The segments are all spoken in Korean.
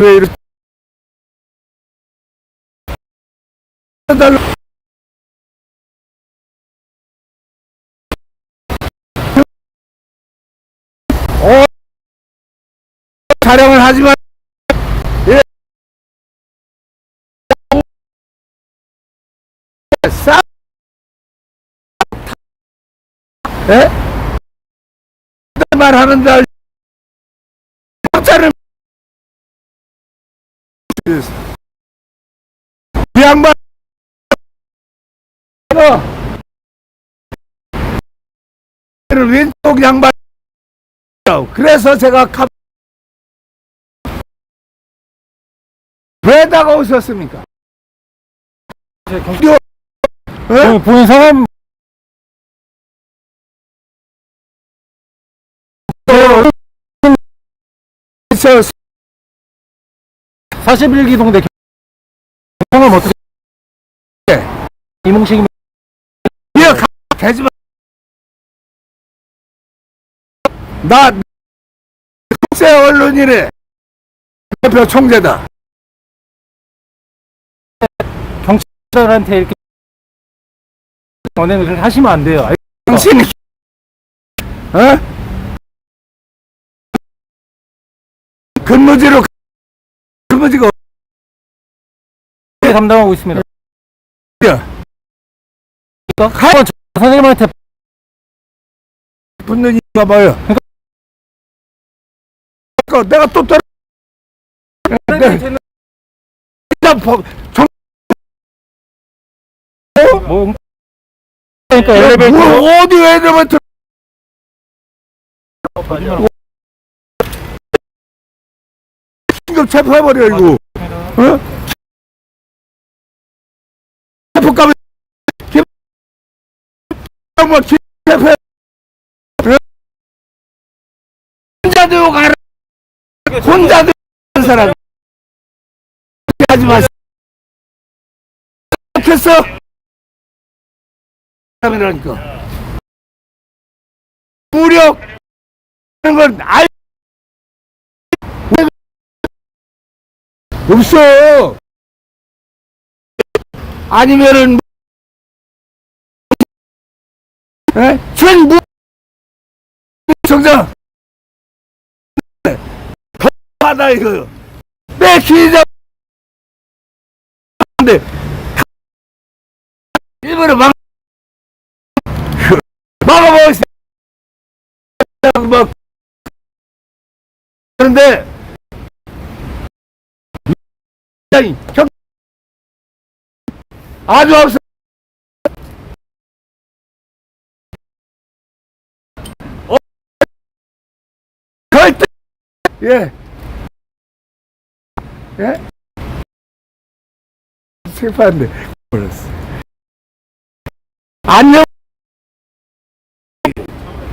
왜 이렇게 달라 어 촬영을 하지만 예. 싸 예? 말하는데 이 양반 어. 왼쪽 양반 그래서 제가 가... 왜 다가오셨습니까? 어? 본인 성함 저 41기동 대 성함 어떻게 이몽식 이어 가 되지 마. 나 국세 언론인의 대표 총재다. 경찰한테 이렇게 언행을 하시면 안 돼요. 당신이 어? 근무지로 어떻게 담당하고 있습니다. 저 선생님한테 붙는 이유가 뭐야? 그러니까 내가 또 따라 네. 일단 법 정... 뭐 그러니까 엘리베이터 뭐 어디 엘리베이터 충격 체포해버려 이거. 어? 체포가면 김 뭐, 체포해. 어? 혼자 들고 가라. 혼자 들고 가는 사람. 하지 마세요. 했어? 사람이라니까. 무력. 하는 건 알, 없어. 아니면은, 에? 전 무, 정장, 하다 이거. 내 기자, 근데, 일본에 막, 막아먹었어. 막, 그런데, 아니, 경, 아주 없어. 어, 절대, 예. 예? 슬퍼한데, 몰랐어. 안녕,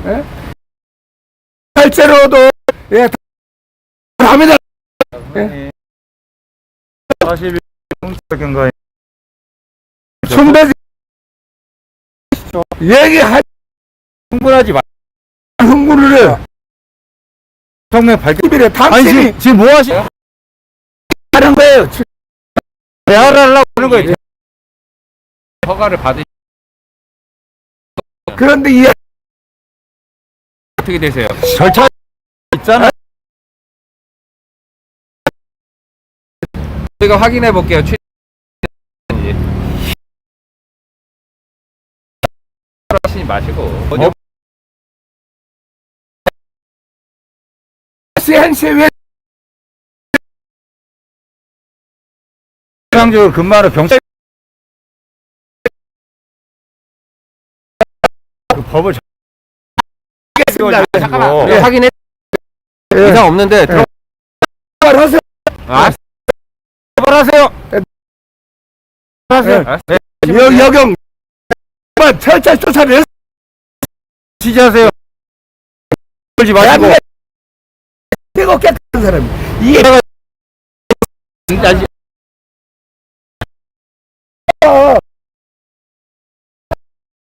예? 실제로도, 예, 다 합니다. 예? 41 경과에 선배 얘기할 충분하지 마. 흥분을 해. 성명 아니 당신이 지금 지금 뭐 하시? 하는 거예요. 지- 대화를 하려고 하는 거예요. 허가를 받으 그런데 이 어떻게 되세요? 절차 있잖아. 제가 확인해 볼게요. 취... 하시지 마시고 어디 CNC 왜 일상적으로 근무하는 경찰 그 법을 하겠습니다. 잠깐만 어. 우리 확인해 예. 이상 없는데 들어 하세요. 아, 처벌하세요. 예. 네. 여, 여경 뭐 철저 조사를 했- 지지하세요. 걸지 마시고. 뜨겁 깨끗한 사람. 이게 진짜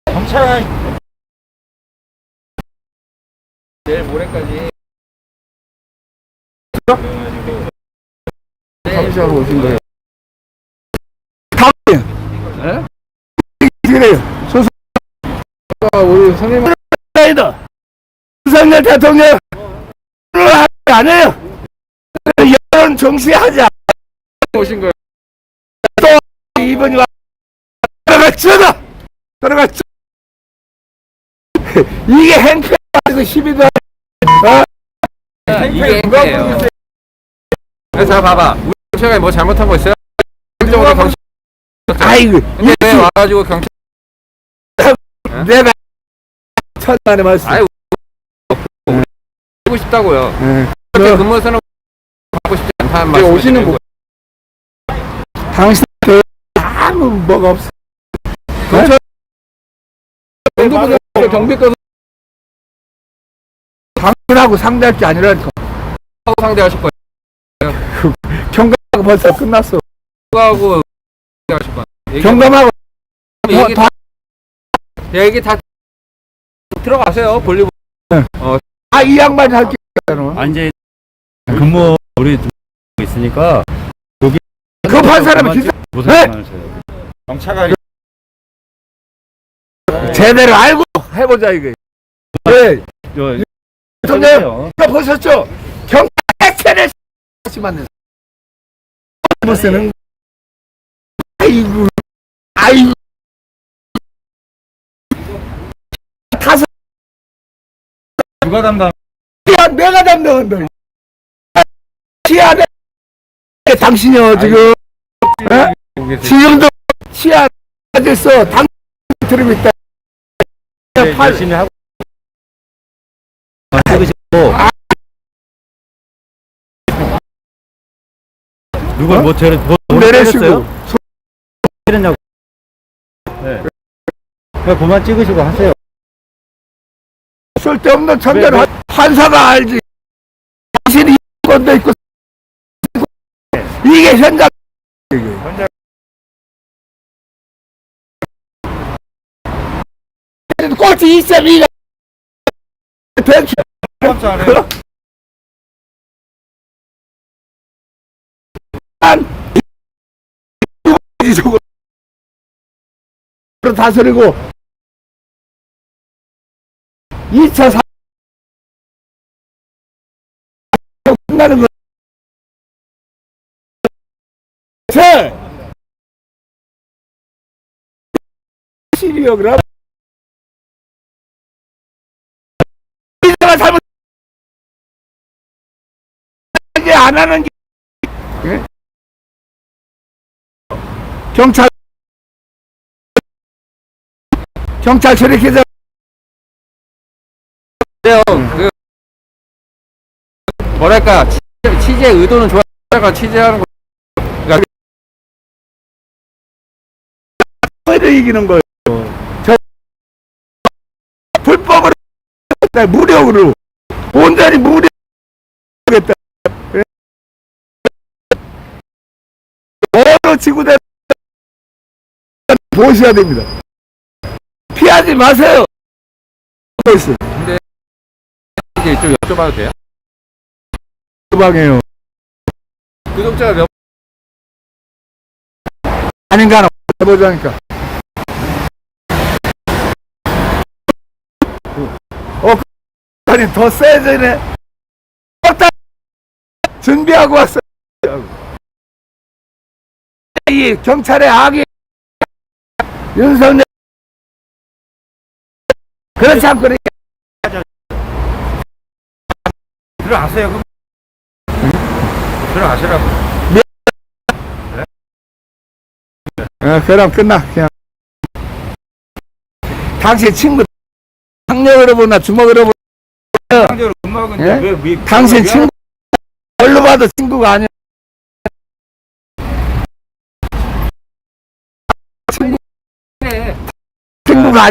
경찰 내일 모레까지 하시고 오신 거예요. 우리 선생님 사이다. 윤석열 대통령 안 해요. 여론 않. 오신 거예요. 이번이 와 들어갔잖아. 들어갔죠. 이게 행패 가지고 시비도 이게 행패예요. 그래서 봐봐. 우리 경찰관이 뭐 잘못한 거 있어요? 아이고 근데 왜 와가지고 경찰? 내가 천만에 말씀. 아유. 하고 싶다고요. 예. 그렇게 근무해서는 하고 싶지 않다는 말씀. 오시는 분- 당신 아무 뭐가 없어. 경찰 정도보다 경비과 당신하고 상대할 게 아니라니까. 하고 상대하실 거예요. 경감하고 벌써 끝났어. 하고 경감하고 얘기 다, 얘기 다 들어가세요. 볼리브. 아, 이 양반이 할게 있잖아. 아 이제 근무 우리 있으니까 급한 사람은 기사 무슨 네? 경찰관이 제대로 알고 해보자 이거. 네, 저 대통령 이거 보셨죠? 경찰 액체를 다시. 못 쓰는. 아이고, 아이고. 다섯 누가 담당? 야, 내가 담당한다. 치안에 당신이요 지금. 어? 지금도 치안 됐어. 당 들고 있다. 네, 팔. 열심히 하고 아, 찍으시고 누가 뭐 저를 뭐 내리시고. 때렸어요? 때렸냐고. 네. 그냥 그만 찍으시고 하세요 쓸데없는 천재를 왜, 한- 판사가 알지. 당신이 건도 있고 이게 현장. 꼴찌 있으면 이거. 백시 안 저거 다스리고 2차 사 끝나는 거. 제 시리어 그럼 안 하는 게 예? 경찰 경찰 처리해서 그래요. 그 뭐랄까 취- 취재 의 의도는 좋아가 취재하는 거. 를 이기는 거예요. 저 불법으로 했다, 무력으로 온전히 무력했다. 예? 어느 지구대 보셔야 됩니다. 피하지 마세요. 있어. 이제 좀 여쭤봐도 돼요? 방해요. 구독자가 몇 아닌가 해보자니까. 어, 아니 더 세지네. 딱 준비하고 왔어. 이 경찰의 악이 윤석열 그렇지 않고 들어가세요 들어가시라고. 어, 그럼 끝나 그냥 당신 친구 학력으로 보나 주먹으로 보나 상대로 음악은 예? 왜 미, 당신 왜 친구 뭘로 봐도 친구가 아니야 친구 네. 친구가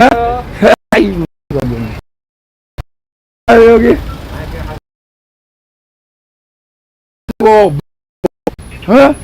아니야 아이고 아 여기 뭐 어?